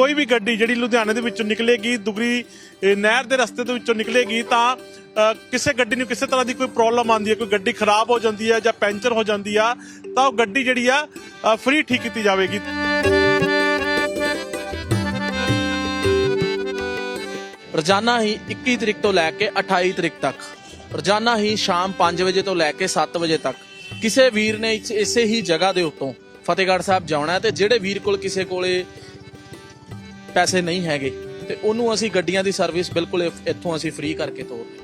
ਕੋਈ ਵੀ ਗੱਡੀ ਜਿਹੜੀ ਲੁਧਿਆਣੇ ਦੇ ਵਿੱਚੋਂ ਨਿਕਲੇਗੀ, ਦੁਗਰੀ ਨਹਿਰ ਦੇ ਰਸਤੇ ਦੇ ਵਿੱਚੋਂ ਨਿਕਲੇਗੀ, ਤਾਂ ਕਿਸੇ ਗੱਡੀ ਨੂੰ ਕਿਸੇ ਤਰ੍ਹਾਂ ਦੀ ਕੋਈ ਪ੍ਰੋਬਲਮ ਆਉਂਦੀ ਹੈ, ਕੋਈ ਗੱਡੀ ਖਰਾਬ ਹੋ ਜਾਂਦੀ ਹੈ ਜਾਂ ਪੈਂਚਰ ਹੋ ਜਾਂਦੀ ਆ, ਤਾਂ ਉਹ ਗੱਡੀ ਜਿਹੜੀ ਆ ਫ੍ਰੀ ਠੀਕ ਕੀਤੀ ਜਾਵੇਗੀ। ਰੋਜ਼ਾਨਾ ਹੀ 21 ਤਰੀਕ ਤੋਂ ਲੈ ਕੇ 28 ਤਰੀਕ ਤੱਕ, ਰੋਜ਼ਾਨਾ ਹੀ ਸ਼ਾਮ 5 ਵਜੇ ਤੋਂ ਲੈ ਕੇ 7 ਵਜੇ ਤੱਕ, ਕਿਸੇ ਵੀਰ ਨੇ ਇਸੇ ਹੀ ਜਗ੍ਹਾ ਦੇ ਉੱਤੋਂ ਫਤਿਹਗੜ੍ਹ ਸਾਹਿਬ ਜਾਣਾ ਤੇ ਜਿਹੜੇ ਵੀਰ ਕੋਲ ਕਿਸੇ ਕੋਲੇ ਪੈਸੇ ਨਹੀਂ ਹੈਗੇ ਤੇ ਉਹਨੂੰ ਅਸੀਂ ਗੱਡੀਆਂ ਦੀ ਸਰਵਿਸ ਬਿਲਕੁਲ ਇ- ਇੱਥੋਂ ਅਸੀਂ ਫ੍ਰੀ ਕਰਕੇ ਤੋਰਦੇ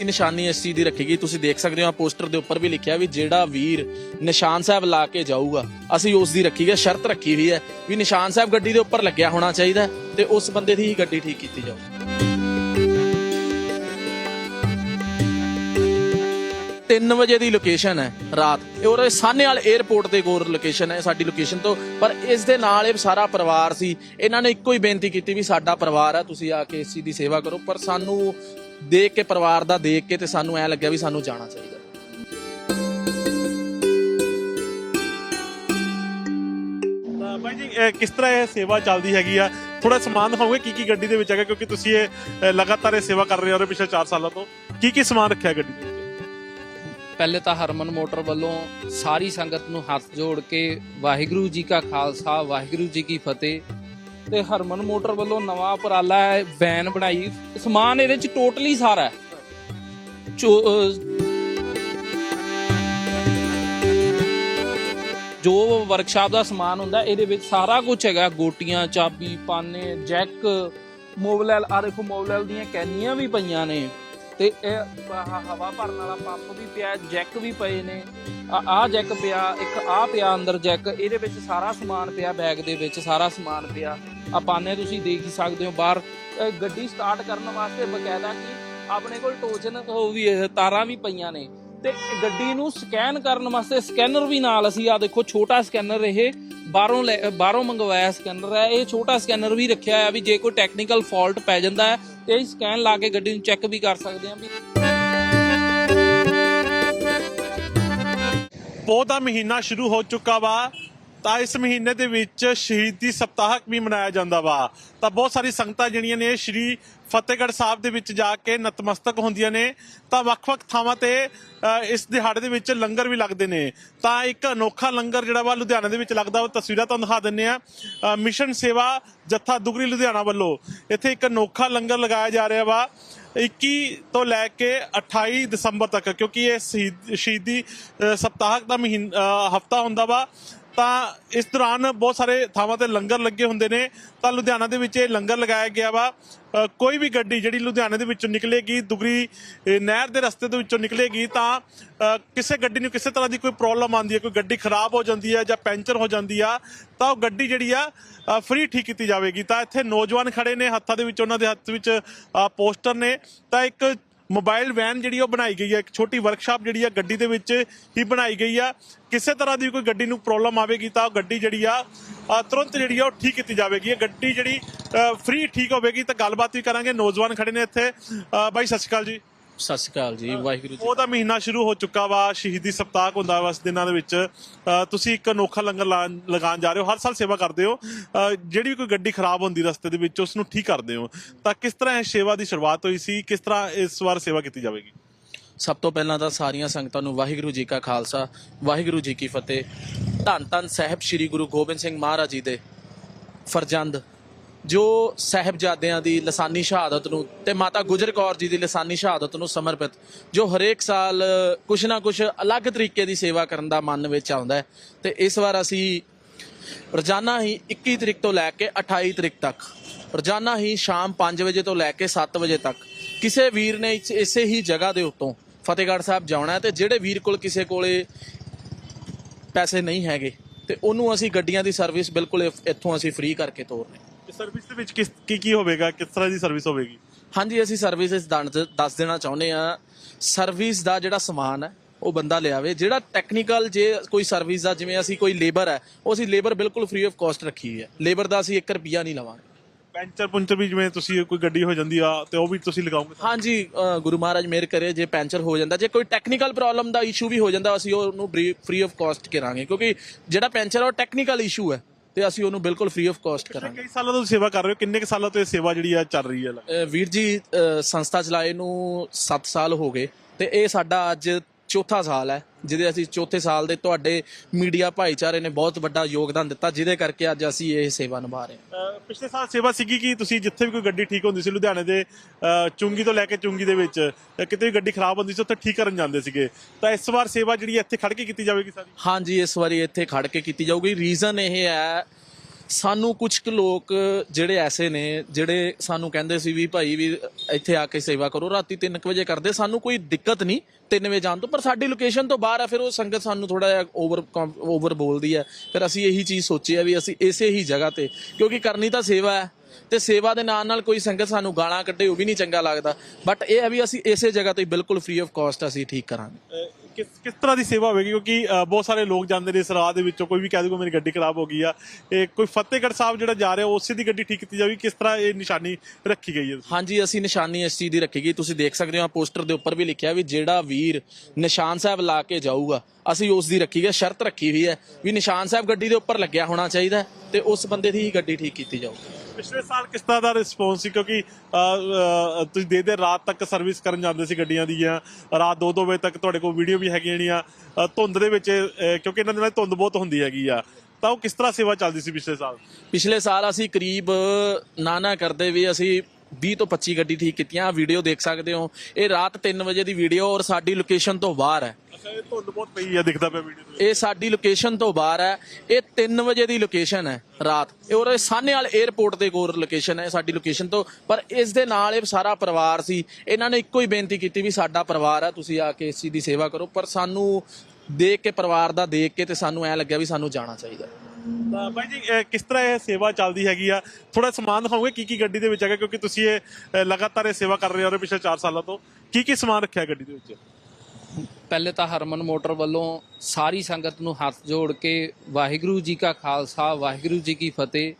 ਇਹ ਨਿਸ਼ਾਨੀ ਇਸ ਚੀਜ਼ ਦੀ ਰੱਖੀ ਗਈ। ਤੁਸੀਂ ਦੇਖ ਸਕਦੇ ਹੋ ਆ ਪੋਸਟਰ ਦੇ ਉੱਪਰ ਵੀ ਲਿਖਿਆ ਵੀ ਜਿਹੜਾ ਵੀਰ ਨਿਸ਼ਾਨ ਸਾਹਿਬ ਲਾ ਕੇ ਜਾਊਗਾ, ਅਸੀਂ ਉਸ ਦੀ ਰੱਖੀ ਗਈ, ਸ਼ਰਤ ਰੱਖੀ ਹੋਈ ਹੈ ਵੀ ਨਿਸ਼ਾਨ ਸਾਹਿਬ ਗੱਡੀ ਦੇ ਉੱਪਰ ਲੱਗਿਆ ਹੋਣਾ ਚਾਹੀਦਾ ਹੈ ਤੇ ਉਸ ਬੰਦੇ ਦੀ ਹੀ ਗੱਡੀ ਠੀਕ ਕੀਤੀ ਜਾਊ। 3 ਵਜੇ ਦੀ ਲੋਕੇਸ਼ਨ ਹੈ ਰਾਤ। ਇਹ ਉਹਦੇ ਸਾਹਨੇਵਾਲ 에ਅਰਪੋਰਟ ਦੇ ਕੋਲ ਲੋਕੇਸ਼ਨ ਹੈ, ਸਾਡੀ ਲੋਕੇਸ਼ਨ ਤੋਂ। ਪਰ ਇਸ ਦੇ ਨਾਲ ਇਹ ਸਾਰਾ ਪਰਿਵਾਰ ਸੀ। ਇਹਨਾਂ ਨੇ ਇੱਕੋ ਹੀ ਬੇਨਤੀ ਕੀਤੀ ਵੀ ਸਾਡਾ ਪਰਿਵਾਰ ਹੈ ਤੁਸੀਂ ਆ ਕੇ ਇਸ ਚੀਜ਼ ਦੀ ਸੇਵਾ ਕਰੋ। ਪਰ ਸਾਨੂੰ ਦੇਖ ਕੇ, ਪਰਿਵਾਰ ਦਾ ਦੇਖ ਕੇ ਤੇ ਸਾਨੂੰ ਐ ਲੱਗਿਆ ਵੀ ਸਾਨੂੰ ਜਾਣਾ ਚਾਹੀਦਾ। ਬਾਈ ਜੀ ਅਹ ਕਿਸ ਤਰ੍ਹਾਂ ਇਹ ਸੇਵਾ ਚੱਲਦੀ ਹੈਗੀ ਆ? ਥੋੜਾ ਸਮਾਨ ਦਿਖਾਓਗੇ ਕੀ ਕੀ ਗੱਡੀ ਦੇ ਵਿੱਚ ਹੈਗਾ? ਕਿਉਂਕਿ ਤੁਸੀਂ ਇਹ ਅਹ ਲਗਾਤਾਰ ਇਹ ਸੇਵਾ ਕਰ ਰਹੇ ਹੋ ਪਿਛਲੇ 4 ਸਾਲਾਂ ਤੋਂ। ਕੀ ਕੀ ਸਮਾਨ ਰੱਖਿਆ ਗੱਡੀ ਦੇ ਵਿੱਚ? ਪਹਿਲੇ ਤਾਂ ਹਰਮਨ ਮੋਟਰ ਵੱਲੋਂ ਸਾਰੀ ਸੰਗਤ ਨੂੰ ਹੱਥ ਜੋੜ ਕੇ ਵਾਹਿਗੁਰੂ ਜੀ ਕਾ ਖਾਲਸਾ, ਵਾਹਿਗੁਰੂ ਜੀ ਕੀ ਫਤਿਹ। ਤੇ ਹਰਮਨ ਮੋਟਰ ਵੱਲੋਂ ਨਵਾਂ ਉਪਰਾਲਾ ਹੈ, ਵੈਨ ਬਣਾਈ। ਸਮਾਨ ਇਹਦੇ ਚ ਟੋਟਲੀ ਸਾਰਾ ਹੈ। ਜੋ ਵਰਕਸ਼ਾਪ ਦਾ ਸਮਾਨ ਹੁੰਦਾ, ਇਹਦੇ ਵਿੱਚ ਸਾਰਾ ਕੁਝ ਹੈਗਾ। ਗੋਟੀਆਂ, ਚਾਬੀ, ਪਾਨੇ, ਜੈਕ ਮੋਬਲੈਲ ਆ ਮੋਬਲੈਲ ਦੀਆਂ ਕੈਨੀਆਂ ਵੀ ਪਈਆਂ ਨੇ। ਤੇ ਇਹ ਆਹ ਹਵਾ ਭਰਨ ਵਾਲਾ ਪੰਪ ਵੀ ਪਿਆ, ਜੈਕ ਵੀ ਪਏ ਨੇ। ਆ ਆਹ ਜੈਕ ਪਿਆ, ਇੱਕ ਆਹ ਪਿਆ ਅੰਦਰ ਜੈਕ, ਇਹਦੇ ਵਿੱਚ ਸਾਰਾ ਸਮਾਨ ਪਿਆ, ਬੈਗ ਦੇ ਵਿੱਚ ਸਾਰਾ ਸਮਾਨ ਪਿਆ। ਆ ਪਾਨੇ ਤੁਸੀਂ ਦੇਖ ਹੀ ਸਕਦੇ ਹੋ ਬਾਹਰ। ਗੱਡੀ ਸਟਾਰਟ ਕਰਨ ਵਾਸਤੇ ਬਕਾਇਦਾ ਕਿ ਆਪਣੇ ਕੋਲ ਟੋਚਨ ਉਹ ਵੀ ਤਾਰਾਂ ਵੀ ਪਈਆਂ ਨੇ। ਤੇ ਗੱਡੀ ਨੂੰ ਸਕੈਨ ਕਰਨ ਵਾਸਤੇ ਸਕੈਨਰ ਵੀ ਨਾਲ ਅਸੀਂ ਆ ਦੇਖੋ ਛੋਟਾ ਸਕੈਨਰ ਇਹ, ਬਾਹਰੋਂ ਲੈ- ਬਾਹਰੋਂ ਮੰਗਵਾਇਆ ਸਕੈਨਰ ਹੈ। ਇਹ ਛੋਟਾ ਸਕੈਨਰ ਵੀ ਰੱਖਿਆ ਹੋਇਆ ਵੀ ਜੇ ਕੋਈ ਟੈਕਨੀਕਲ ਫਾਲਟ ਪੈ ਜਾਂਦਾ ਹੈ ਤੇ ਅਸੀਂ ਸਕੈਨ ਲਾ ਕੇ ਗੱਡੀ ਨੂੰ ਚੈੱਕ ਵੀ ਕਰ ਸਕਦੇ ਹਾਂ ਵੀ ਪੋਹ ਦਾ ਮਹੀਨਾ ਸ਼ੁਰੂ ਹੋ ਚੁੱਕਾ ਵਾ। ਤਾਂ ਇਸ ਮਹੀਨੇ ਦੇ ਵਿੱਚ ਸ਼ਹੀਦੀ ਸਪਤਾਹਕ ਵੀ ਮਨਾਇਆ ਜਾਂਦਾ ਵਾ। ਤਾਂ ਬਹੁਤ ਸਾਰੀ ਸੰਗਤਾਂ ਜਿਹੜੀਆਂ ਨੇ ਸ਼੍ਰੀ ਫਤਿਹਗੜ੍ਹ ਸਾਹਿਬ ਦੇ ਵਿੱਚ ਜਾ ਕੇ ਨਤਮਸਤਕ ਹੁੰਦੀਆਂ ਨੇ। ਤਾਂ ਵੱਖ-ਵੱਖ ਥਾਵਾਂ ਤੇ ਇਸ ਦਿਹਾੜੇ ਦੇ ਵਿੱਚ ਲੰਗਰ ਵੀ ਲੱਗਦੇ ਨੇ। ਤਾਂ ਇੱਕ ਅਨੋਖਾ ਲੰਗਰ ਜਿਹੜਾ ਵਾ ਲੁਧਿਆਣਾ ਦੇ ਵਿੱਚ ਲੱਗਦਾ, ਉਹ ਤਸਵੀਰਾਂ ਤੁਹਾਨੂੰ ਦਿਖਾ ਦਿੰਨੇ ਆ ਮਿਸ਼ਨ ਸੇਵਾ ਜੱਥਾ ਦੁਗਰੀ ਲੁਧਿਆਣਾ ਵੱਲੋਂ। ਇੱਥੇ ਇੱਕ ਅਨੋਖਾ ਲੰਗਰ ਲਗਾਇਆ ਜਾ ਰਿਹਾ ਵਾ 21 ਤੋਂ ਲੈ ਕੇ 28 ਦਸੰਬਰ ਤੱਕ। ਕਿਉਂਕਿ ਇਹ ਸ਼ਹੀਦ- ਸ਼ਹੀਦੀ ਸਪਤਾਹਕ ਦਾ ਮਹੀਨਾ ਹਫਤਾ ਹੁੰਦਾ ਵਾ। ਤਾਂ ਇਸ ਦੌਰਾਨ ਬਹੁਤ ਸਾਰੇ ਥਾਵਾਂ ਤੇ ਲੰਗਰ ਲੱਗੇ ਹੁੰਦੇ ਨੇ। ਤਾਂ ਲੁਧਿਆਣਾ ਦੇ ਵਿੱਚ ਇਹ ਲੰਗਰ ਲਗਾਇਆ ਗਿਆ ਵਾ। ਕੋਈ ਵੀ ਗੱਡੀ ਜਿਹੜੀ ਲੁਧਿਆਣੇ ਦੇ ਵਿੱਚੋਂ ਨਿਕਲੇਗੀ, ਦੁਗਰੀ ਨਹਿਰ ਦੇ ਰਸਤੇ ਦੇ ਵਿੱਚੋਂ ਨਿਕਲੇਗੀ ਤਾਂ ਕਿਸੇ ਗੱਡੀ ਨੂੰ ਕਿਸੇ ਤਰ੍ਹਾਂ ਦੀ ਕੋਈ ਪ੍ਰੋਬਲਮ ਆਉਂਦੀ ਹੈ, ਕੋਈ ਗੱਡੀ ਖਰਾਬ ਹੋ ਜਾਂਦੀ ਹੈ ਜਾਂ ਪੈਂਚਰ ਹੋ ਜਾਂਦੀ ਆ, ਤਾਂ ਉਹ ਗੱਡੀ ਜਿਹੜੀ ਆ ਫ੍ਰੀ ਠੀਕ ਕੀਤੀ ਜਾਵੇਗੀ। ਤਾਂ ਇੱਥੇ ਨੌਜਵਾਨ ਖੜੇ ਨੇ, ਹੱਥਾਂ ਦੇ ਵਿੱਚ, ਉਹਨਾਂ ਦੇ ਹੱਥ ਵਿੱਚ ਪੋਸਟਰ ਨੇ। ਤਾਂ ਇੱਕ ਮੋਬਾਈਲ ਵੈਨ ਜਿਹੜੀ ਉਹ ਬਣਾਈ ਗਈ ਹੈ ਇੱਕ ਛੋਟੀ ਵਰਕਸ਼ਾਪ ਜਿਹੜੀ ਆ ਗੱਡੀ ਦੇ ਵਿੱਚ ਹੀ ਬਣਾਈ ਗਈ ਆ। ਕਿਸੇ ਤਰ੍ਹਾਂ ਦੀ ਕੋਈ ਗੱਡੀ ਨੂੰ ਪ੍ਰੋਬਲਮ ਆਵੇਗੀ ਤਾਂ ਉਹ ਗੱਡੀ ਜਿਹੜੀ ਆ ਤੁਰੰਤ ਜਿਹੜੀ ਆ ਉਹ ਠੀਕ ਕੀਤੀ ਜਾਵੇਗੀ। ਇਹ ਗੱਡੀ ਜਿਹੜੀ ਫ੍ਰੀ ਠੀਕ ਹੋਵੇਗੀ ਤਾਂ ਗੱਲਬਾਤ ਵੀ ਕਰਾਂਗੇ। ਨੌਜਵਾਨ ਖੜੇ ਨੇ ਇੱਥੇ। ਬਾਈ, ਸਤਿ ਸ਼੍ਰੀ ਅਕਾਲ ਜੀ। ਸਤਿ ਸ਼੍ਰੀ ਅਕਾਲ ਜੀ ਵਾਹਿਗੁਰੂ ਜੀ ਉਹਦਾ ਮਹੀਨਾ ਸ਼ੁਰੂ ਹੋ ਚੁੱਕਾ ਵਾ ਸ਼ਹੀਦੀ ਸਪਤਾਹ ਹੁੰਦਾ ਵਾ ਇਸ ਦਿਨਾਂ ਦੇ ਵਿੱਚ। ਅ, ਤੁਸੀਂ ਇੱਕ ਅਨੋਖਾ ਲੰਗਰ ਲਾ- ਲਗਾਉਣ ਜਾ ਰਹੇ ਹੋ ਹਰ ਸਾਲ ਸੇਵਾ ਕਰਦੇ ਹੋ। ਅ, ਜਿਹੜੀ ਵੀ ਕੋਈ ਗੱਡੀ ਖਰਾਬ ਹੁੰਦੀ ਰਸਤੇ ਦੇ ਵਿੱਚ ਉਸ ਨੂੰ ਠੀਕ ਕਰਦੇ ਹੋ। ਤਾਂ ਕਿਸ ਤਰ੍ਹਾਂ ਇਹ ਸੇਵਾ ਦੀ ਸ਼ੁਰੂਆਤ ਹੋਈ ਸੀ? ਕਿਸ ਤਰ੍ਹਾਂ ਇਸ ਵਾਰ ਸੇਵਾ ਕੀਤੀ ਜਾਵੇਗੀ? ਸਭ ਤੋਂ ਪਹਿਲਾਂ ਤਾਂ ਸਾਰੀਆਂ ਸੰਗਤਾਂ ਨੂੰ ਵਾਹਿਗੁਰੂ ਜੀ ਕਾ ਖਾਲਸਾ ਵਾਹਿਗੁਰੂ ਜੀ ਕੀ ਫਤਿਹ। ਧੰਨ ਧੰਨ ਸਾਹਿਬ ਸ੍ਰੀ ਗੁਰੂ ਗੋਬਿੰਦ ਸਿੰਘ ਮਹਾਰਾਜ ਜੀ ਦੇ ਫਰਜ਼ੰਦ। ਜੋ ਸਾਹਿਬਜ਼ਾਦਿਆਂ ਦੀ ਲਸਾਨੀ ਸ਼ਹਾਦਤ ਨੂੰ ਤੇ ਮਾਤਾ ਗੁਜਰ ਕੌਰ ਜੀ ਦੀ ਲਸਾਨੀ ਸ਼ਹਾਦਤ ਨੂੰ ਸਮਰਪਿਤ, ਜੋ ਹਰੇਕ ਸਾਲ ਕੁਛ ਨਾ ਕੁਛ ਅਲੱਗ ਤਰੀਕੇ ਦੀ ਸੇਵਾ ਕਰਨ ਦਾ ਮਨ ਵਿੱਚ ਆਉਂਦਾ ਹੈ। ਤੇ ਇਸ ਵਾਰ ਅਸੀਂ ਰੋਜ਼ਾਨਾ ਹੀ 21 ਤਰੀਕ ਤੋਂ ਲੈ ਕੇ 28 ਤਰੀਕ ਤੱਕ, ਰੋਜ਼ਾਨਾ ਹੀ ਸ਼ਾਮ 5 ਵਜੇ ਤੋਂ ਲੈ ਕੇ 7 ਵਜੇ ਤੱਕ ਕਿਸੇ ਵੀਰ ਨੇ ਇਸੇ ਹੀ ਜਗ੍ਹਾ ਦੇ ਉੱਤੋਂ ਫਤਿਹਗੜ੍ਹ ਸਾਹਿਬ ਜਾਣਾ ਹੈ ਤੇ ਜਿਹੜੇ ਵੀਰ ਕੋਲ ਕਿਸੇ ਕੋਲੇ ਪੈਸੇ ਨਹੀਂ ਹੈਗੇ, ਤੇ ਉਹਨੂੰ ਅਸੀਂ ਗੱਡੀਆਂ ਦੀ ਸਰਵਿਸ ਬਿਲਕੁਲ ਇ- ਇੱਥੋਂ ਅਸੀਂ ਫ੍ਰੀ ਕਰਕੇ ਤੋਰਨੇ। ਸਰਵਿਸ ਦੇ ਵਿੱਚ ਕਿਸ ਕੀ ਕੀ ਹੋਵੇਗਾ ਕਿਸ ਤਰ੍ਹਾਂ ਦੀ ਸਰਵਿਸ ਹੋਵੇਗੀ? ਹਾਂਜੀ ਅਸੀਂ ਸਰਵਿਸਿਜ਼ ਦੱਸ ਦੇਣਾ ਚਾਹੁੰਦੇ ਆ ਸਰਵਿਸ ਦਾ ਜਿਹੜਾ ਸਮਾਨ ਹੈ ਉਹ ਬੰਦਾ ਲਿਆਵੇ। ਜਿਹੜਾ ਟੈਕਨੀਕਲ ਜੇ ਕੋਈ ਸਰਵਿਸ ਦਾ ਜਿਵੇਂ ਅਸੀਂ ਕੋਈ ਲੇਬਰ ਹੈ ਉਹ ਅਸੀਂ ਲੇਬਰ ਬਿਲਕੁਲ ਫ੍ਰੀ ਆਫ ਕਾਸਟ ਰੱਖੀ ਹੈ। ਲੇਬਰ ਦਾ ਅਸੀਂ 1 ਰੁਪਿਆ ਨਹੀਂ ਲਵਾਂਗੇ। ਪੈਂਚਰ ਪੁੰਚਰ ਵੀ ਜਿਵੇਂ ਤੁਸੀਂ ਕੋਈ ਗੱਡੀ ਹੋ ਜਾਂਦੀ ਆ ਤੇ ਉਹ ਵੀ ਤੁਸੀਂ ਲਗਾਓਗੇ? ਹਾਂਜੀ ਗੁਰੂ ਮਹਾਰਾਜ ਮਿਹਰ ਕਰੇ ਜੇ ਪੈਂਚਰ ਹੋ ਜਾਂਦਾ। ਜੇ ਕੋਈ ਟੈਕਨੀਕਲ ਪ੍ਰੋਬਲਮ ਦਾ ਇਸ਼ੂ ਵੀ ਹੋ ਜਾਂਦਾ ਅਸੀਂ ਉਹਨੂੰ ਫ੍ਰੀ ਆਫ ਕਾਸਟ ਕਰਾਂਗੇ। ਕਿਉਂਕਿ ਜਿਹੜਾ ਪੈਂਚਰ ਉਹ ਟੈਕਨੀਕਲ ਇਸ਼ੂ ਹੈ। ਤੇ ਅਸੀਂ ਉਹਨੂੰ ਬਿਲਕੁਲ ਫ੍ਰੀ ਆਫ ਕਾਸਟ ਕਰਾਂਗੇ। ਕਈ ਸਾਲਾਂ ਤੋਂ ਤੁਸੀਂ ਸੇਵਾ ਕਰ ਰਹੇ ਹੋ ਕਿੰਨੇ ਕੁ ਸਾਲਾਂ ਤੋਂ ਇਹ ਸੇਵਾ ਜਿਹੜੀ ਆ ਚੱਲ ਰਹੀ ਹੈ ਅ, ਵੀਰ ਜੀ ਅ, ਸੰਸਥਾ ਚਲਾਏ ਨੂੰ 7 ਸਾਲ ਹੋ ਗਏ ਤੇ ਇਹ ਸਾਡਾ ਅੱਜ ਚੌਥਾ ਸਾਲ ਹੈ। ਜਿਹਦੇ ਅਸੀਂ ਚੌਥੇ ਸਾਲ ਦੇ ਤੁਹਾਡੇ ਮੀਡੀਆ ਭਾਈਚਾਰੇ ਨੇ ਬਹੁਤ ਵੱਡਾ ਯੋਗਦਾਨ ਦਿੱਤਾ ਜਿਹਦੇ ਕਰਕੇ ਅੱਜ ਅਸੀਂ ਇਹ ਸੇਵਾ ਨਿਭਾ ਰਹੇ ਹਾਂ। ਅਹ ਪਿਛਲੇ ਸਾਲ ਸੇਵਾ ਸੀਗੀ ਕਿ ਤੁਸੀਂ ਜਿੱਥੇ ਵੀ ਕੋਈ ਗੱਡੀ ਠੀਕ ਹੁੰਦੀ ਸੀ ਲੁਧਿਆਣੇ ਦੇ ਅਹ ਚੁੰਗੀ ਤੋਂ ਲੈ ਕੇ ਚੁੰਗੀ ਦੇ ਵਿੱਚ ਅਹ ਕਿਤੇ ਵੀ ਗੱਡੀ ਖਰਾਬ ਹੁੰਦੀ ਸੀ ਉੱਥੇ ਠੀਕ ਕਰਨ ਜਾਂਦੇ ਸੀਗੇ। ਤਾਂ ਇਸ ਵਾਰ ਸੇਵਾ ਜਿਹੜੀ ਹੈ ਇੱਥੇ ਖੜ ਕੇ ਕੀਤੀ ਜਾਵੇਗੀ ਸਾਰੀ? ਹਾਂਜੀ ਇਸ ਵਾਰੀ ਇੱਥੇ ਖੜ ਕੇ ਕੀਤੀ ਜਾਊਗੀ। ਰੀਜ਼ਨ ਇਹ ਹੈ ਸਾਨੂੰ ਕੁਝ ਕੁ ਲੋਕ ਜਿਹੜੇ ਐਸੇ ਨੇ, ਜਿਹੜੇ ਸਾਨੂੰ ਕਹਿੰਦੇ ਸੀ ਵੀ ਭਾਈ ਵੀ ਇੱਥੇ ਆ ਕੇ ਸੇਵਾ ਕਰੋ, ਰਾਤੀ 3 ਵਜੇ ਕਰਦੇ। ਸਾਨੂੰ ਕੋਈ ਦਿੱਕਤ ਨਹੀਂ 3 ਵਜੇ ਜਾਣ ਤੋਂ। ਪਰ ਸਾਡੀ ਲੋਕੇਸ਼ਨ ਤੋਂ ਬਾਹਰ ਆ, ਫਿਰ ਉਹ ਸੰਗਤ ਸਾਨੂੰ ਥੋੜਾ ਜਿਹਾ ਓਵਰ ਓਵਰ ਬੋਲਦੀ ਹੈ। ਫਿਰ ਅਸੀਂ ਇਹੀ ਚੀਜ਼ ਸੋਚੀ ਆ ਵੀ ਅਸੀਂ ਇਸੇ ਹੀ ਜਗ੍ਹਾ ਤੇ, ਕਿਉਂਕਿ ਕਰਨੀ ਤਾਂ ਸੇਵਾ ਹੈ। ਤੇ ਸੇਵਾ ਦੇ ਨਾਲ ਨਾਲ ਕੋਈ ਸੰਗਤ ਸਾਨੂੰ ਗਾਲਾਂ ਕੱਢੇ, ਉਹ ਵੀ ਨਹੀਂ ਚੰਗਾ ਲੱਗਦਾ। ਬਟ ਇਹ ਹੈ ਵੀ ਅਸੀਂ ਇਸੇ ਜਗ੍ਹਾ ਤੇ ਬਿਲਕੁਲ ਫ੍ਰੀ ਆਫ ਕਾਸਟ ਅਸੀਂ ਠੀਕ ਕਰਾਂਗੇ। ਕਿਸ ਕਿਸ ਤਰ੍ਹਾਂ ਦੀ ਸੇਵਾ ਹੋਵੇਗੀ? ਕਿਉਂਕਿ ਅਹ ਬਹੁਤ ਸਾਰੇ ਲੋਕ ਜਾਂਦੇ ਨੇ ਇਸ ਰਾਹ ਦੇ ਵਿੱਚੋਂ, ਕੋਈ ਵੀ ਕਹਿ ਦੂਗਾ ਮੇਰੀ ਗੱਡੀ ਖਰਾਬ ਹੋ ਗਈ ਆ। ਇਹ ਕੋਈ ਫਤਿਹਗੜ੍ਹ ਸਾਹਿਬ ਜਿਹੜਾ ਜਾ ਰਿਹਾ, ਉਸੇ ਦੀ ਗੱਡੀ ਠੀਕ ਕੀਤੀ ਜਾਵੇਗੀ ਕਿਸ ਤਰ੍ਹਾਂ ਇਹ ਨਿਸ਼ਾਨੀ ਰੱਖੀ ਗਈ ਹੈ? ਹਾਂਜੀ, ਅਸੀਂ ਨਿਸ਼ਾਨੀ ਇਸ ਚੀਜ਼ ਦੀ ਰੱਖੀ ਗਈ। ਤੁਸੀਂ ਦੇਖ ਸਕਦੇ ਹੋ ਪੋਸਟਰ ਦੇ ਉੱਪਰ ਵੀ ਲਿਖਿਆ ਵੀ ਜਿਹੜਾ ਵੀਰ ਨਿਸ਼ਾਨ ਸਾਹਿਬ ਲਾ ਕੇ ਜਾਊਗਾ, ਅਸੀਂ ਉਸ ਦੀ ਰੱਖੀ ਗਈ, ਸ਼ਰਤ ਰੱਖੀ ਹੋਈ ਹੈ ਵੀ ਨਿਸ਼ਾਨ ਸਾਹਿਬ ਗੱਡੀ ਦੇ ਉੱਪਰ ਲੱਗਿਆ ਹੋਣਾ ਚਾਹੀਦਾ ਹੈ ਤੇ ਉਸ ਬੰਦੇ ਦੀ ਹੀ ਗੱਡੀ ਠੀਕ ਕੀਤੀ ਜਾਊਗੀ। ਪਿਛਲੇ ਸਾਲ ਕਿਸ ਤਰ੍ਹਾਂ ਦਾ ਰਿਸਪੌਂਸ ਸੀ? ਕਿਉਂਕਿ ਅਹ, ਅਹ, ਤੁਸੀਂ ਦੇ ਦੇ ਰਾਤ ਤੱਕ ਸਰਵਿਸ ਕਰਨ ਜਾਂਦੇ ਸੀ ਗੱਡੀਆਂ ਦੀਆਂ ਰਾਤ 2-2 ਵਜੇ ਤੱਕ ਤੁਹਾਡੇ ਕੋਲ ਵੀਡੀਓ ਵੀ ਹੈਗੀਆਂ ਜਿਹੜੀਆਂ ਅਹ, ਧੁੰਦ ਦੇ ਵਿੱਚ ਅਹ, ਕਿਉਂਕਿ ਇਹਨਾਂ ਦਿਨਾਂ 'ਚ ਧੁੰਦ ਬਹੁਤ ਹੁੰਦੀ ਹੈਗੀ ਆ। ਤਾਂ ਉਹ ਕਿਸ ਤਰ੍ਹਾਂ ਸੇਵਾ ਚੱਲਦੀ ਸੀ ਪਿਛਲੇ ਸਾਲ? ਪਿਛਲੇ ਸਾਲ ਅਸੀਂ ਕਰੀਬ ਨਾ ਨਾ ਕਰਦੇ ਵੀ ਅਸੀਂ 20 ਤੋਂ 25 ਗੱਡੀ ਠੀਕ ਕੀਤੀਆਂ ਆਹ ਵੀਡੀਓ ਦੇਖ ਸਕਦੇ ਹੋ। ਇਹ ਰਾਤ 3 ਵਜੇ ਦੀ ਵੀਡੀਓ ਔਰ ਸਾਡੀ ਲੋਕੇਸ਼ਨ ਤੋਂ ਬਾਹਰ ਹੈ। ਅੱਛਾ ਇਹ ਧੁੰਦ ਬਹੁਤ ਪਈ ਆ ਦਿਖਦਾ ਪਿਆ ਵੀਡੀਓ ਇਹ ਸਾਡੀ ਲੋਕੇਸ਼ਨ ਤੋਂ ਬਾਹਰ ਹੈ। ਇਹ 3 ਵਜੇ ਦੀ ਲੋਕੇਸ਼ਨ ਹੈ ਰਾਤ। ਇਹ ਔਰ ਇਹ ਸਾਹਨੇਵਾਲ 에ਅਰਪੋਰਟ ਦੇ ਕੋਲ ਲੋਕੇਸ਼ਨ ਹੈ ਸਾਡੀ ਲੋਕੇਸ਼ਨ ਤੋਂ। ਪਰ ਇਸ ਦੇ ਨਾਲ ਇਹ ਸਾਰਾ ਪਰਿਵਾਰ ਸੀ। ਇਹਨਾਂ ਨੇ ਇੱਕੋ ਹੀ ਬੇਨਤੀ ਕੀਤੀ ਵੀ ਸਾਡਾ ਪਰਿਵਾਰ ਹੈ ਤੁਸੀਂ ਆ ਕੇ ਇਸ ਚੀਜ਼ ਦੀ ਸੇਵਾ ਕਰੋ। ਪਰ ਸਾਨੂੰ ਦੇਖ ਕੇ ਪਰਿਵਾਰ ਦਾ ਦੇਖ ਕੇ ਤੇ ਸਾਨੂੰ ਐ ਲੱਗਿਆ ਵੀ ਸਾਨੂੰ ਜਾਣਾ ਚਾਹੀਦਾ ਤਾਂ ਬਾਈ ਜੀ ਅਹ, ਕਿਸ ਤਰ੍ਹਾਂ ਇਹ ਸੇਵਾ ਚੱਲਦੀ ਹੈਗੀ ਆ? ਥੋੜਾ ਸਮਾਨ ਦਿਖਾਓਗੇ ਕੀ ਕੀ ਗੱਡੀ ਦੇ ਵਿੱਚ ਹੈਗਾ? ਕਿਉਂਕਿ ਤੁਸੀਂ ਇਹ ਅਹ, ਲਗਾਤਾਰ ਇਹ ਸੇਵਾ ਕਰ ਰਹੇ ਹੋ ਰਹੇ ਪਿਛਲੇ 4 ਸਾਲਾਂ ਤੋਂ। ਕੀ ਕੀ ਸਮਾਨ ਰੱਖਿਆ ਗੱਡੀ ਦੇ ਵਿੱਚ? ਪਹਿਲੇ ਤਾਂ ਹਰਮਨ ਮੋਟਰ ਵੱਲੋਂ ਸਾਰੀ ਸੰਗਤ ਨੂੰ ਹੱਥ ਜੋੜ ਕੇ ਵਾਹਿਗੁਰੂ ਜੀ ਕਾ ਖਾਲਸਾ ਵਾਹਿਗੁਰੂ ਜੀ ਕੀ ਫਤਿਹ।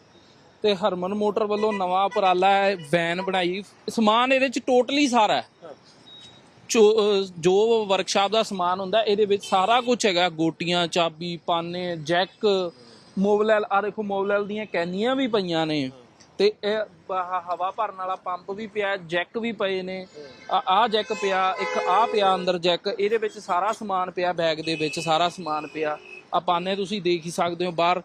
ਤੇ ਹਰਮਨ ਮੋਟਰ ਵੱਲੋਂ ਨਵਾਂ ਉਪਰਾਲਾ ਹੈ ਵੈਨ ਬਣਾਈ। ਸਮਾਨ ਇਹਦੇ ਚ ਟੋਟਲੀ ਸਾਰਾ ਹੈ। ਜੋ- ਅਹ ਜੋ ਵਰਕਸ਼ਾਪ ਦਾ ਸਮਾਨ ਹੁੰਦਾ ਇਹਦੇ ਵਿੱਚ ਸਾਰਾ ਕੁਝ ਹੈਗਾ। ਗੋਟੀਆਂ ਚਾਬੀ ਪਾਨੇ ਜੈਕ ਮੋਬਲੈਲ ਆ ਦੇਖੋ ਮੋਬਲੈਲ ਦੀਆਂ ਕੈਨੀਆਂ ਵੀ ਪਈਆਂ ਨੇ। ਤੇ ਇਹ ਹਵਾ ਭਰਨ ਵਾਲਾ ਪੰਪ ਵੀ ਪਿਆ, ਜੈਕ ਵੀ ਪਏ ਨੇ। ਆ, ਆਹ ਜੈਕ ਪਿਆ, ਇੱਕ ਆਹ ਪਿਆ ਅੰਦਰ ਜੈਕ, ਇਹਦੇ ਵਿੱਚ ਸਾਰਾ ਸਮਾਨ ਪਿਆ, ਬੈਗ ਦੇ ਵਿੱਚ ਸਾਰਾ ਸਮਾਨ ਪਿਆ। ਆ ਪਾਨੇ ਤੁਸੀਂ ਦੇਖ ਹੀ ਸਕਦੇ ਹੋ ਬਾਹਰ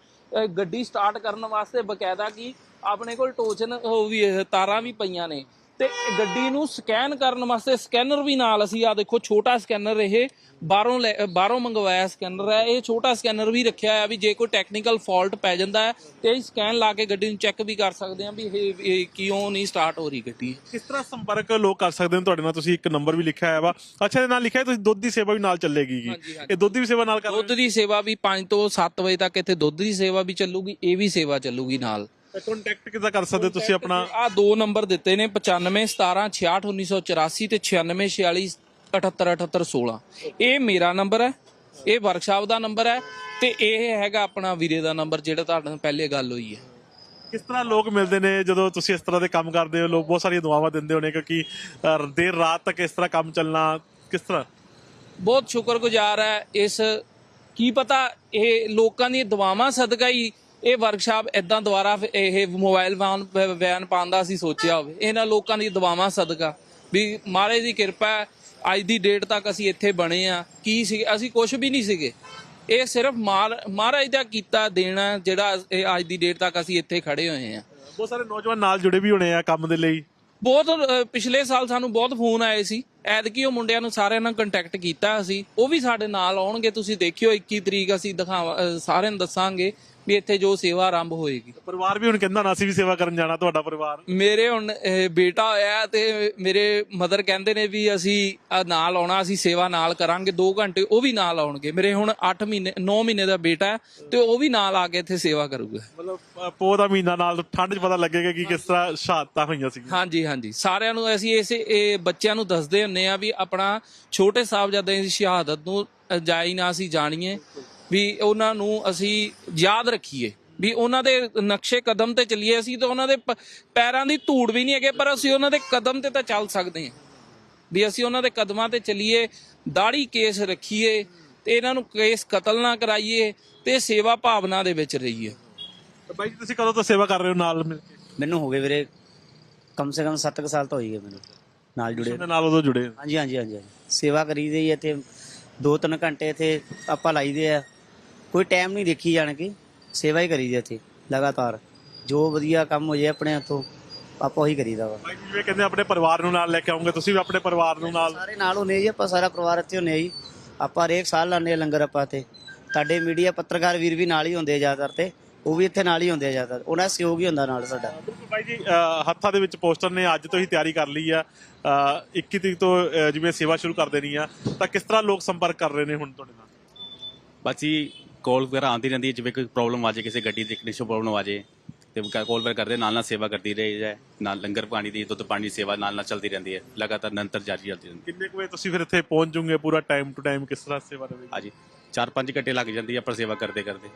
ਗੱਡੀ ਸਟਾਰਟ ਕਰਨ ਵਾਸਤੇ ਬਕਾਇਦਾ ਕੀ ਆਪਣੇ ਕੋਲ ਟੋਚਨ, ਉਹ ਵੀ ਤਾਰਾਂ ਵੀ ਪਈਆਂ ਨੇ। ਤੇ ਇਹ ਗੱਡੀ ਨੂੰ ਸਕੈਨ ਕਰਨ ਵਾਸਤੇ ਸਕੈਨਰ ਵੀ ਨਾਲ ਅਸੀਂ ਆ ਦੇਖੋ ਛੋਟਾ ਸਕੈਨਰ ਇਹ ਬਾਹਰੋਂ ਬਾਹਰੋਂ ਮੰਗਵਾਇਆ ਸਕੈਨਰ ਹੈ। ਇਹ ਛੋਟਾ ਸਕੈਨਰ ਵੀ ਰੱਖਿਆ ਹੋਇਆ ਵੀ ਜੇ ਕੋਈ ਟੈਕਨੀਕਲ ਫਾਲਟ ਪੈ ਜਾਂਦਾ ਹੈ ਤੇ ਅਸੀਂ ਸਕੈਨ ਲਾ ਕੇ ਗੱਡੀ ਨੂੰ ਚੈੱਕ ਵੀ ਕਰ ਸਕਦੇ ਹਾਂ ਵੀ ਇਹ ਇਹ ਕਿਉਂ ਨਹੀਂ ਸਟਾਰਟ ਹੋ ਰਹੀ ਗੱਡੀ। ਕਿਸ ਤਰ੍ਹਾਂ ਸੰਪਰਕ ਲੋਕ ਕਰ ਸਕਦੇ ਨੇ? ਤੁਹਾਡੇ ਨਾਲ ਤੁਸੀਂ ਇੱਕ ਨੰਬਰ ਵੀ ਲਿਖਿਆ ਹੋਇਆ ਵਾ। ਅੱਛਾ ਇਹਦੇ ਨਾਲ ਲਿਖਿਆ ਤੁਸੀਂ ਦੁੱਧ ਦੀ ਸੇਵਾ ਵੀ ਨਾਲ ਚੱਲੇਗੀ। ਇਹ ਦੁੱਧ ਦੀ ਸੇਵਾ ਨਾਲ ਕਰ ਦੁੱਧ ਦੀ ਸੇਵਾ ਵੀ 5 ਤੋਂ 7 ਵਜੇ ਤੱਕ ਇੱਥੇ ਦੁੱਧ ਦੀ ਸੇਵਾ ਵੀ ਚੱਲੂਗੀ ਇਹ ਵੀ ਸੇਵਾ ਚੱਲੂਗੀ ਨਾਲ। ਕੰਟੈਕਟ ਕਿੱਦਾਂ ਕਰ ਸਕਦੇ ਤੁਸੀਂ ਆਪਣਾ? ਆ ਦੋ ਨੰਬਰ ਦਿੱਤੇ ਨੇ 95 17 66 1984 ਤੇ 96 46 78 78 16 ਇਹ ਮੇਰਾ ਨੰਬਰ ਹੈ ਇਹ ਵਰਕਸ਼ਾਪ ਦਾ ਨੰਬਰ ਹੈ ਤੇ ਇਹ ਹੈਗਾ ਆਪਣਾ ਵੀਰੇ ਦਾ ਨੰਬਰ ਜਿਹੜਾ ਤੁਹਾਡੇ ਨਾਲ ਪਹਿਲੇ ਗੱਲ ਹੋਈ ਹੈ। ਕਿਸ ਤਰ੍ਹਾਂ ਲੋਕ ਮਿਲਦੇ ਨੇ ਜਦੋਂ ਤੁਸੀਂ ਇਸ ਤਰ੍ਹਾਂ ਦੇ ਕੰਮ ਕਰਦੇ ਹੋ? ਲੋਕ ਬਹੁਤ ਸਾਰੀਆਂ ਦੁਆਵਾਂ ਦਿੰਦੇ ਹੋਣੇ ਕਿਉਂਕਿ ਦੇਰ ਰਾਤ ਤੱਕ ਇਸ ਤਰ੍ਹਾਂ ਕੰਮ ਚੱਲਣਾ ਕਿਸ ਤਰ੍ਹਾਂ? ਬਹੁਤ ਸ਼ੁਕਰਗੁਜ਼ਾਰ ਹੈ ਇਸ ਕੀ ਪਤਾ ਇਹ ਲੋਕਾਂ ਦੀਆਂ ਦੁਆਵਾਂ ਸਦਕਾ ਹੀ ਇਹ ਵਰਕਸ਼ਾਪ ਇਦਾਂ ਦੁਆਰਾ ਇਹ ਮੋਬਾਈਲ ਵਾਨ ਵੈਨ ਪਾਉਣ ਦਾ ਅਸੀਂ ਸੋਚਿਆ ਹੋਵੇ। ਇਹਨਾਂ ਲੋਕਾਂ ਦੀ ਦੁਆਵਾਂ ਸਦਕਾ। ਵੀ ਮਹਾਰਾਜ ਦੀ ਕਿਰਪਾ ਅੱਜ ਦੀ ਡੇਟ ਤੱਕ ਅਸੀਂ ਇੱਥੇ ਬਣੇ ਆ ਕੀ ਸੀ ਅਸੀਂ ਕੁਝ ਵੀ ਨਹੀਂ ਸੀਗੇ। ਇਹ ਸਿਰਫ ਮਹਾਰਾਜ ਦਾ ਕੀਤਾ ਦੇਣਾ ਜਿਹੜਾ ਇਹ ਅੱਜ ਦੀ ਡੇਟ ਤੱਕ ਅਸੀਂ ਇੱਥੇ ਖੜੇ ਹੋਏ ਆ ਬਹੁਤ ਸਾਰੇ ਨੌਜਵਾਨ ਨਾਲ ਜੁੜੇ ਵੀ ਹੋਣੇ ਆ ਕੰਮ ਦੇ ਲਈ। ਬਹੁਤ ਪਿਛਲੇ ਸਾਲ ਸਾਨੂੰ ਬਹੁਤ ਫੋਨ ਆਏ ਸੀ। ਐਤਕੀ ਉਹ ਮੁੰਡਿਆਂ ਨੂੰ ਸਾਰਿਆਂ ਨਾਲ ਕੰਟੈਕਟ ਕੀਤਾ ਅਸੀਂ। ਉਹ ਵੀ ਸਾਡੇ ਨਾਲ ਆਉਣਗੇ ਤੁਸੀਂ ਦੇਖਿਓ 21 ਤਰੀਕ ਅਸੀਂ ਦਿਖਾਵਾ ਸਾਰਿਆਂ ਨੂੰ ਦੱਸਾਂਗੇ ਵੀ ਇੱਥੇ ਜੋ ਸੇਵਾ ਆਰੰਭ ਹੋਏਗੀ। ਪਰਿਵਾਰ ਵੀ ਹੁਣ ਕਹਿੰਦਾ ਨਾ ਅਸੀਂ ਵੀ ਸੇਵਾ ਕਰਨ ਜਾਣਾ ਤੁਹਾਡਾ ਪਰਿਵਾਰ। ਮੇਰੇ ਹੁਣ ਬੇਟਾ ਹੋਇਆ ਤੇ ਮੇਰੇ ਮਦਰ ਕਹਿੰਦੇ ਨੇ ਵੀ ਅਸੀਂ ਨਾਲ ਆਉਣਾ ਅਸੀਂ ਸੇਵਾ ਨਾਲ ਕਰਾਂਗੇ 2 ਘੰਟੇ ਉਹ ਵੀ ਨਾਲ ਆਉਣਗੇ। ਮੇਰੇ ਹੁਣ 8 ਮਹੀਨੇ 9 ਮਹੀਨੇ ਦਾ ਬੇਟਾ ਹੈ ਤੇ ਉਹ ਵੀ ਨਾਲ ਆ ਕੇ ਇੱਥੇ ਸੇਵਾ ਕਰੂਗਾ। ਮਤਲਬ ਪੋਹ ਦਾ ਮਹੀਨਾ ਨਾਲ ਠੰਡ 'ਚ ਪਤਾ ਲੱਗੇਗਾ ਕਿ ਕਿਸ ਤਰ੍ਹਾਂ ਸ਼ਹਾਦਤਾਂ ਹੋਈਆਂ ਸੀ। ਹਾਂਜੀ ਹਾਂਜੀ। ਸਾਰਿਆਂ ਨੂੰ ਅਸੀਂ ਇਸੇ ਇਹ ਬੱਚਿਆਂ ਨੂੰ ਦੱਸਦੇ ਹੁੰਨੇ ਆ ਵੀ ਆਪਣਾ ਛੋਟੇ ਸਾਹਿਬਜ਼ਾਦਿਆਂ ਦੀ ਸ਼ਹਾਦਤ ਨੂੰ ਜਾਈ ਨਾ ਅਸੀਂ ਜਾਣੀਏ ਵੀ ਉਹਨਾਂ ਨੂੰ ਅਸੀਂ ਯਾਦ ਰੱਖੀਏ ਵੀ ਉਹਨਾਂ ਦੇ ਨਕਸ਼ੇ ਕਦਮ ਤੇ ਚੱਲੀਏ। ਅਸੀਂ ਤਾਂ ਉਹਨਾਂ ਦੇ ਪੈਰਾਂ ਦੀ ਧੂੜ ਵੀ ਨਹੀਂ ਹੈਗੇ ਪਰ ਅਸੀਂ ਉਹਨਾਂ ਦੇ ਕਦਮ ਤੇ ਤਾਂ ਚੱਲ ਸਕਦੇ ਹਾਂ। ਵੀ ਅਸੀਂ ਉਹਨਾਂ ਦੇ ਕਦਮਾਂ ਤੇ ਚੱਲੀਏ ਦਾੜੀ ਕੇਸ ਰੱਖੀਏ ਤੇ ਇਹਨਾਂ ਨੂੰ ਕੇਸ ਕਤਲ ਨਾ ਕਰਾਈਏ ਤੇ ਸੇਵਾ ਭਾਵਨਾ ਦੇ ਵਿੱਚ ਰਹੀਏ। ਤਾਂ ਬਾਈ ਜੀ ਤੁਸੀਂ ਕਦੋਂ ਤੋਂ ਸੇਵਾ ਕਰ ਰਹੇ ਹੋ ਨਾਲ ਮਿਲ ਕੇ? ਮੈਨੂੰ ਹੋ ਗਏ ਵੀਰੇ ਕਮ ਸੇ ਕਮ 7 ਸਾਲ ਤੋਂ ਹੋਈ ਗਏ ਮੈਨੂੰ। ਨਾਲ ਜੁੜੇ ਉਹਦੇ ਨਾਲ ਉਦੋਂ ਜੁੜੇ। ਹਾਂਜੀ ਹਾਂਜੀ ਹਾਂਜੀ ਹਾਂਜੀ। ਸੇਵਾ ਕਰੀਦੀ ਹੈ ਤੇ 2-3 ਘੰਟੇ ਇੱਥੇ ਆਪਾਂ ਲਾਈਦੇ ਆ। ਕੋਈ ਟਾਈਮ ਨਹੀਂ ਦੇਖੀ ਜਾਣ ਕੇ। ਸੇਵਾ ਹੀ ਕਰੀਦੀ ਇੱਥੇ ਲਗਾਤਾਰ। ਜੋ ਵਧੀਆ ਕੰਮ ਹੋ ਜਾਏ ਆਪਣੇ ਹੱਥੋਂ ਆਪਾਂ ਉਹੀ ਕਰੀਦਾ ਵਾ। ਬਾਈ ਜੀ ਜਿਵੇਂ ਕਹਿੰਦੇ ਆਪਣੇ ਪਰਿਵਾਰ ਨੂੰ ਨਾਲ ਲੈ ਕੇ ਆਉਂਗੇ। ਤੁਸੀਂ ਵੀ ਆਪਣੇ ਪਰਿਵਾਰ ਨੂੰ ਨਾਲ। ਸਾਰੇ ਨਾਲ ਹੁੰਦੇ ਜੀ ਆਪਾਂ ਸਾਰਾ ਪਰਿਵਾਰ ਇੱਥੇ ਹੁੰਦੇ ਆ ਜੀ ਆਪਾਂ ਹਰੇਕ ਸਾਲ ਲਾਉਂਦੇ ਆ ਲੰਗਰ ਆਪਾਂ ਤੇ ਸਾਡੇ ਮੀਡੀਆ ਪੱਤਰਕਾਰ ਵੀਰ ਵੀ ਨਾਲ ਹੀ ਹੁੰਦੇ ਆ ਜ਼ਿਆਦਾਤਰ ਤੇ। ਉਹ ਵੀ ਇੱਥੇ ਨਾਲ ਹੀ ਹੁੰਦੇ ਆ ਜ਼ਿਆਦਾਤਰ। ਉਹਨਾਂ ਦਾ ਸਹਿਯੋਗ ਹੀ ਹੁੰਦਾ ਨਾਲ ਸਾਡਾ। ਬਾਈ ਜੀ ਅ, ਹੱਥਾਂ ਦੇ ਵਿੱਚ ਪੋਸਟਰ ਨੇ ਅੱਜ ਤੋਂ ਹੀ ਤਿਆਰੀ ਕਰ ਲਈ ਆ। ਅ, 21 ਤਰੀਕ ਤੋਂ ਅ, ਜਿਵੇਂ ਸੇਵਾ ਸ਼ੁਰੂ ਕਰ ਦੇਣੀ ਆ ਤਾਂ ਕਿਸ ਤਰ੍ਹਾਂ ਲੋਕ ਸੰਪਰਕ ਕਰ ਰਹੇ ਨੇ ਹੁਣ ਤੁਹਾਡੇ ਨਾਲ? ਬਾਕੀ ਕਾਲ ਵਗੈਰਾ ਆਉਂਦੀ ਰਹਿੰਦੀ ਹੈ ਜਿਵੇਂ ਕੋਈ ਪ੍ਰੋਬਲਮ ਆ ਜਾਏ ਕਿਸੇ ਗੱਡੀ ਦੀ ਟੈਕਨੀਸ਼ੀਅਨ ਪ੍ਰੋਬਲਮ ਆ ਜਾਏ ਤੇ ਕਾਲ ਵਗੈਰਾ ਕਰਦੇ ਨਾਲ ਨਾਲ ਸੇਵਾ ਕਰਦੀ ਰਹੀ ਹੈ ਨਾਲ ਲੰਗਰ ਪਾਣੀ ਦੀ ਦੁੱਧ ਪਾਣੀ ਦੀ ਸੇਵਾ ਨਾਲ ਨਾਲ ਚੱਲਦੀ ਰਹਿੰਦੀ ਹੈ ਲਗਾਤਾਰ ਨਿਰੰਤਰ ਜਾਰੀ ਚੱਲਦੀ ਰਹਿੰਦੀ ਕਿੰਨੇ ਕੁ ਵਜੇ ਤੁਸੀਂ ਫਿਰ ਇੱਥੇ ਪਹੁੰਚ ਜੂਗੇ ਪੂਰਾ ਟਾਈਮ ਟੂ ਟਾਈਮ ਕਿਸ ਤਰ੍ਹਾਂ ਸੇਵਾ ਹੈ ਹਾਂਜੀ 4-5 ਘੰਟੇ ਲੱਗ ਜਾਂਦੀ ਹੈ ਪਰ ਸੇਵਾ ਕਰਦੇ ਕਰਦੇ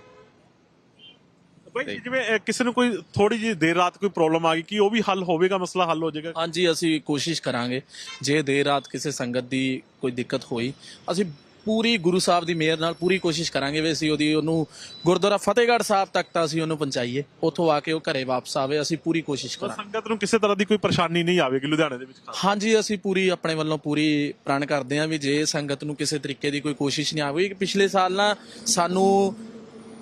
ਬਾਈ ਜਿਵੇਂ ਕਿਸੇ ਨੂੰ ਕੋਈ ਥੋੜੀ ਜਿਹੀ ਦੇਰ ਰਾਤ ਕੋਈ ਪ੍ਰੋਬਲਮ ਆ ਗਈ ਕਿ ਉਹ ਵੀ ਹੱਲ ਹੋਵੇਗਾ ਮਸਲਾ ਹੱਲ ਹੋ ਜਾਏਗਾ? ਹਾਂਜੀ ਅਸੀਂ ਕੋਸ਼ਿਸ਼ ਕਰਾਂਗੇ। ਜੇ ਦੇਰ ਰਾਤ ਕਿਸੇ ਸੰਗਤ ਦੀ ਕੋਈ ਦਿੱਕਤ ਹੋਈ ਅਸੀਂ ਪੂਰੀ ਗੁਰੂ ਸਾਹਿਬ ਦੀ ਮਿਹਰ ਨਾਲ ਪੂਰੀ ਕੋਸ਼ਿਸ਼ ਕਰਾਂਗੇ ਵੀ ਅਸੀਂ ਉਹਦੀ ਉਹਨੂੰ ਗੁਰਦੁਆਰਾ ਫਤਿਹਗੜ੍ਹ ਸਾਹਿਬ ਤੱਕ ਤਾਂ ਅਸੀਂ ਉਹਨੂੰ ਪਹੁੰਚਾਈਏ। ਉੱਥੋਂ ਆ ਕੇ ਉਹ ਘਰੇ ਵਾਪਸ ਆਵੇ ਅਸੀਂ ਪੂਰੀ ਕੋਸ਼ਿਸ਼ ਕਰਾਂਗੇ। ਸੰਗਤ ਨੂੰ ਕਿਸੇ ਤਰ੍ਹਾਂ ਦੀ ਕੋਈ ਪਰੇਸ਼ਾਨੀ ਨਹੀਂ ਆਵੇਗੀ ਲੁਧਿਆਣੇ ਦੇ ਵਿੱਚ ਖਾਸ। ਹਾਂਜੀ ਅਸੀਂ ਪੂਰੀ ਆਪਣੇ ਵੱਲੋਂ ਪੂਰੀ ਪ੍ਰਣ ਕਰਦੇ ਹਾਂ ਵੀ ਜੇ ਸੰਗਤ ਨੂੰ ਕਿਸੇ ਤਰੀਕੇ ਦੀ ਕੋਈ ਕੋਸ਼ਿਸ਼ ਨਹੀਂ ਆਵੇਗੀ ਪਿਛਲੇ ਸਾਲ ਨਾ ਸਾਨੂੰ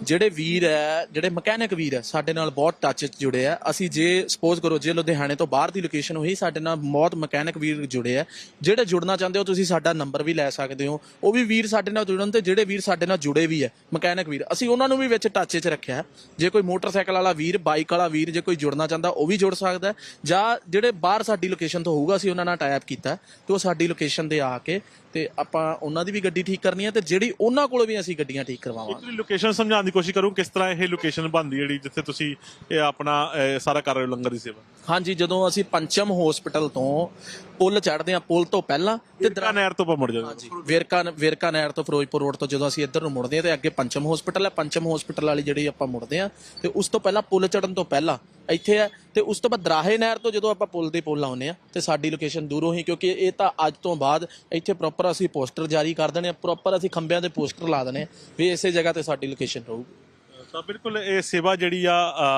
ਜਿਹੜੇ ਵੀਰ ਹੈ, ਜਿਹੜੇ ਮਕੈਨਿਕ ਵੀਰ ਹੈ, ਸਾਡੇ ਨਾਲ ਬਹੁਤ ਟੱਚ 'ਚ ਜੁੜੇ ਆ। ਅਸੀਂ ਜੇ ਸਪੋਜ਼ ਕਰੋ, ਜੇ ਲੁਧਿਆਣੇ ਤੋਂ ਬਾਹਰ ਦੀ ਲੋਕੇਸ਼ਨ ਹੋਈ ਸਾਡੇ ਨਾਲ ਬਹੁਤ ਮਕੈਨਿਕ ਵੀਰ ਜੁੜੇ ਆ। ਜਿਹੜੇ ਜੁੜਨਾ ਚਾਹੁੰਦੇ ਹੋ, ਤੁਸੀਂ ਸਾਡਾ ਨੰਬਰ ਵੀ ਲੈ ਸਕਦੇ ਹੋ। ਉਹ ਵੀ ਵੀਰ ਸਾਡੇ ਨਾਲ ਜੁੜਨ ਤੇ ਜਿਹੜੇ ਵੀਰ ਸਾਡੇ ਨਾਲ ਜੁੜੇ ਵੀ ਹੈ ਮਕੈਨਿਕ ਵੀਰ। ਅਸੀਂ ਉਹਨਾਂ ਨੂੰ ਵੀ ਵਿੱਚ ਟੱਚ 'ਚ ਰੱਖਿਆ। ਹੈ। ਜੇ ਕੋਈ ਮੋਟਰਸਾਈਕਲ ਵਾਲਾ ਵੀਰ ਬਾਈਕ ਵਾਲਾ ਵੀਰ ਜੇ ਕੋਈ ਜੁੜਨਾ ਚਾਹੁੰਦਾ, ਉਹ ਵੀ ਜੁੜ ਸਕਦਾ ਹੈ। ਜਾਂ ਜਿਹੜੇ ਬਾਹਰ ਸਾਡੀ ਲੋਕੇਸ਼ਨ ਤੋਂ ਹੋਊਗਾ, ਅਸੀਂ ਉਹਨਾਂ ਨਾਲ ਟਾਈ ਕੀਤਾ। ਹੈ ਤੇ ਉਹ ਸਾਡੀ ਲੋਕੇਸ਼ਨ ਤੇ ਆ ਕੇ ਤੇ ਆਪਾਂ ਉਹਨਾਂ ਦੀ ਵੀ ਗੱਡੀ ਠੀਕ ਕਰਨੀ ਹੈ ਤੇ ਜਿਹੜੀ ਉਹਨਾਂ ਕੋਲੋਂ ਵੀ ਅਸੀਂ ਗੱਡੀਆਂ ਠੀਕ ਕਰਵਾਵਾਂਗੇ। ਲੋਕੇਸ਼ਨ ਸਮਝਾਉਣ ਦੀ ਕੋਸ਼ਿਸ਼ ਕਰੂੰ ਕਿਸ ਤਰ੍ਹਾਂ ਇਹ ਲੋਕੇਸ਼ਨ ਬਣਦੀ ਜਿਹੜੀ ਜਿੱਥੇ ਤੁਸੀਂ ਇਹ ਆਪਣਾ ਅ, ਸਾਰਾ ਕਰ ਰਹੇ ਹੋ ਲੰਗਰ ਦੀ ਸੇਵਾ? ਹਾਂਜੀ ਜਦੋਂ ਅਸੀਂ ਪੰਚਮ ਹਸਪੀਟਲ ਤੋਂ ਪੁਲ ਚੜ੍ਹਦੇ ਆ ਪੁਲ ਤੋਂ ਪਹਿਲਾਂ ਤੇ ਦਰਾ ਨਹਿਰ ਤੋਂ ਆਪਾਂ ਮੁੜ ਜਾਂਦੇ ਹਾਂਜੀ ਵੇਰਕਾ ਵੇਰਕਾ ਨਹਿਰ ਤੋਂ ਫਿਰੋਜ਼ਪੁਰ ਰੋਡ ਤੋਂ ਜਦੋਂ ਅਸੀਂ ਇੱਧਰ ਨੂੰ ਮੁੜਦੇ ਆ ਤੇ ਅੱਗੇ ਪੰਚਮ ਹਸਪੀਟਲ ਹੈ ਪੰਚਮ ਹਸਪੀਟਲ ਵਾਲੀ ਜਿਹੜੀ ਆਪਾਂ ਮੁੜਦੇ ਆ ਤੇ ਉਸ ਤੋਂ ਪਹਿਲਾਂ ਪੁਲ ਚੜਨ ਤੋਂ ਪਹਿਲਾਂ ਇੱਥੇ ਹੈ ਤੇ ਉਸ ਤੋਂ ਬਾਅਦ ਦਰਾਹੇ ਨਹਿਰ ਤੋਂ ਜਦੋਂ ਆਪਾਂ ਪੁਲ ਦੇ ਪੁਲ ਆਉਨੇ ਆ ਤੇ ਸਾਡੀ ਲੋਕੇਸ਼ਨ ਦੂਰੋਂ ਹੀ ਕਿਉਂਕਿ ਇਹ ਤਾਂ ਅੱਜ ਤੋਂ ਬਾਅਦ ਇੱਥੇ ਪ੍ਰੋਪਰ ਅਸੀਂ ਪੋਸਟਰ ਜਾਰੀ ਕਰ ਦੇਣੇ ਆ ਪ੍ਰੋਪਰ ਅਸੀਂ ਖੰਭਿਆਂ ਦੇ ਪੋਸਟਰ ਲਾ ਦੇਣੇ ਆ ਵੀ ਇਸੇ ਜਗ੍ਹਾ ਤੇ ਸਾਡੀ ਲੋਕੇਸ਼ਨ ਰਹੂਗੀ। ਤਾਂ ਬਿਲਕੁਲ ਇਹ ਸੇਵਾ ਜਿਹੜੀ ਆ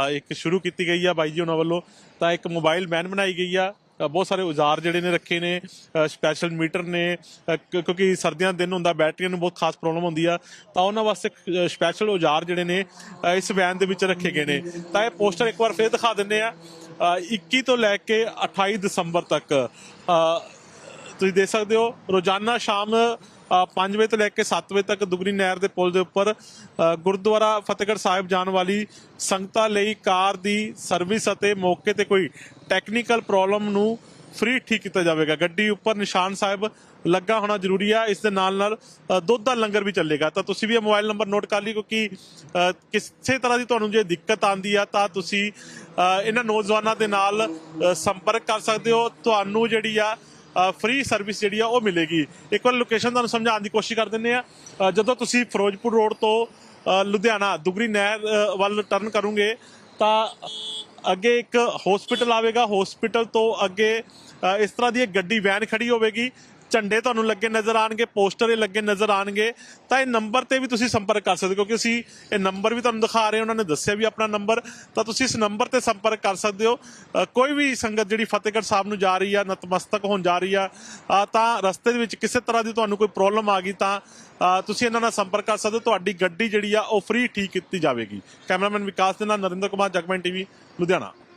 ਅ, ਇੱਕ ਸ਼ੁਰੂ ਕੀਤੀ ਗਈ ਆ ਬਾਈ ਜੀ ਉਹਨਾਂ ਵੱਲੋਂ ਤਾਂ ਇੱਕ ਮੋਬਾਈਲ ਵੈਨ ਬਣਾਈ ਗਈ ਆ ਬਹੁਤ ਸਾਰੇ ਔਜ਼ਾਰ ਜਿਹੜੇ ਨੇ ਰੱਖੇ ਨੇ ਸਪੈਸ਼ਲ ਮੀਟਰ ਨੇ ਕਿਉਂਕਿ ਸਰਦੀਆਂ ਦਿਨ ਹੁੰਦਾ ਬੈਟਰੀਆਂ ਨੂੰ ਬਹੁਤ ਖਾਸ ਪ੍ਰੋਬਲਮ ਹੁੰਦੀ ਆ। ਤਾਂ ਉਹਨਾਂ ਵਾਸਤੇ ਸਪੈਸ਼ਲ ਔਜ਼ਾਰ ਜਿਹੜੇ ਨੇ ਇਸ ਵੈਨ ਦੇ ਵਿੱਚ ਰੱਖੇ ਗਏ ਨੇ। ਤਾਂ ਇਹ ਪੋਸਟਰ ਇੱਕ ਵਾਰ ਫੇਰ ਦਿਖਾ ਦਿੰਨੇ ਆ। ਅ, 21 ਤੋਂ ਲੈ ਕੇ 28 ਦਸੰਬਰ ਤੱਕ ਤੁਸੀਂ ਦੇਖ ਸਕਦੇ ਹੋ ਰੋਜ਼ਾਨਾ ਸ਼ਾਮ 5 ਵਜੇ ਤੋਂ ਲੈ ਕੇ 7 ਵਜੇ ਤੱਕ ਦੁਗਰੀ ਨਹਿਰ ਦੇ ਪੁਲ ਦੇ ਉੱਪਰ ਗੁਰਦੁਆਰਾ ਫਤਿਹਗੜ੍ਹ ਸਾਹਿਬ ਜਾਣ ਵਾਲੀ ਸੰਗਤਾਂ ਲਈ ਕਾਰ ਦੀ ਸਰਵਿਸ ਅਤੇ ਮੌਕੇ ਤੇ ਕੋਈ ਟੈਕਨੀਕਲ ਪ੍ਰੋਬਲਮ ਨੂੰ ਫ੍ਰੀ ਠੀਕ ਕੀਤਾ ਜਾਵੇਗਾ। ਗੱਡੀ ਉੱਪਰ ਨਿਸ਼ਾਨ ਸਾਹਿਬ ਲੱਗਾ ਹੋਣਾ ਜ਼ਰੂਰੀ ਆ, ਇਸ ਦੇ ਨਾਲ ਨਾਲ ਦੁੱਧ ਦਾ ਲੰਗਰ ਵੀ ਚੱਲੇਗਾ। ਤਾਂ ਤੁਸੀਂ ਵੀ ਇਹ ਮੋਬਾਈਲ ਨੰਬਰ ਨੋਟ ਕਰ ਲਈ ਕਿਉਂਕਿ ਕਿਸੇ ਤਰ੍ਹਾਂ ਦੀ ਤੁਹਾਨੂੰ ਜੇ ਦਿੱਕਤ ਆਂਦੀ ਆ, ਤਾਂ ਤੁਸੀਂ ਇਹਨਾਂ ਨੌਜਵਾਨਾਂ ਦੇ ਨਾਲ ਸੰਪਰਕ ਕਰ ਸਕਦੇ ਹੋ। ਤੁਹਾਨੂੰ ਜਿਹੜੀ ਆ ਫ੍ਰੀ ਸਰਵਿਸ ਜਿਹੜੀ ਆ, ਉਹ ਮਿਲੇਗੀ। ਇੱਕ ਵਾਰ ਲੋਕੇਸ਼ਨ ਤੁਹਾਨੂੰ ਸਮਝਾਉਣ ਦੀ ਕੋਸ਼ਿਸ਼ ਕਰ ਦਿੰਦੇ ਆ। ਜਦੋਂ ਤੁਸੀਂ ਫਿਰੋਜ਼ਪੁਰ ਰੋਡ ਤੋਂ ਲੁਧਿਆਣਾ, ਦੁਗਰੀ ਨਹਿਰ ਵੱਲ ਟਰਨ ਕਰੋਗੇ, ਤਾਂ ਅੱਗੇ ਇੱਕ ਹਸਪੀਟਲ ਆਵੇਗਾ ਹਸਪੀਟਲ ਤੋਂ ਅੱਗੇ ਅ, ਇਸ ਤਰ੍ਹਾਂ ਦੀ ਇੱਕ ਗੱਡੀ ਵੈਨ ਖੜੀ ਹੋਵੇਗੀ। ਝੰਡੇ ਤੁਹਾਨੂੰ ਲੱਗੇ ਨਜ਼ਰ ਆਣਗੇ ਪੋਸਟਰ ਇਹ ਲੱਗੇ ਨਜ਼ਰ ਆਣਗੇ ਤਾਂ ਇਹ ਨੰਬਰ ਤੇ ਵੀ ਤੁਸੀਂ ਸੰਪਰਕ ਕਰ ਸਕਦੇ ਹੋ, ਕਿਉਂਕਿ ਅਸੀਂ ਇਹ ਨੰਬਰ ਵੀ ਤੁਹਾਨੂੰ ਦਿਖਾ ਰਹੇ ਉਹਨਾਂ ਨੇ ਦੱਸਿਆ ਵੀ ਆਪਣਾ ਨੰਬਰ, ਤਾਂ ਤੁਸੀਂ ਇਸ ਨੰਬਰ ਤੇ ਸੰਪਰਕ ਕਰ ਸਕਦੇ ਹੋ। ਕੋਈ ਵੀ ਸੰਗਤ ਜਿਹੜੀ ਫਤਿਹਗੜ੍ਹ ਸਾਹਿਬ ਨੂੰ ਜਾ ਰਹੀ ਆ, ਨਤਮਸਤਕ ਹੋਣ ਜਾ ਰਹੀ ਆ ਤਾਂ ਰਸਤੇ ਦੇ ਵਿੱਚ ਕਿਸੇ ਤਰ੍ਹਾਂ ਦੀ ਤੁਹਾਨੂੰ ਕੋਈ ਪ੍ਰੋਬਲਮ ਆ ਗਈ ਤਾਂ ਤੁਸੀਂ ਇਹਨਾਂ ਨਾਲ ਸੰਪਰਕ ਕਰ ਸਕਦੇ ਹੋ, ਤੁਹਾਡੀ ਗੱਡੀ ਜਿਹੜੀ ਆ, ਉਹ ਫ੍ਰੀ ਠੀਕ ਕੀਤੀ ਜਾਵੇਗੀ। ਕੈਮਰਾਮੈਨ ਵਿਕਾਸ ਦੇ ਨਾਲ ਨਰਿੰਦਰ ਕੁਮਾਰ, ਜਗਮਨ ਟੀਵੀ, ਲੁਧਿਆਣਾ।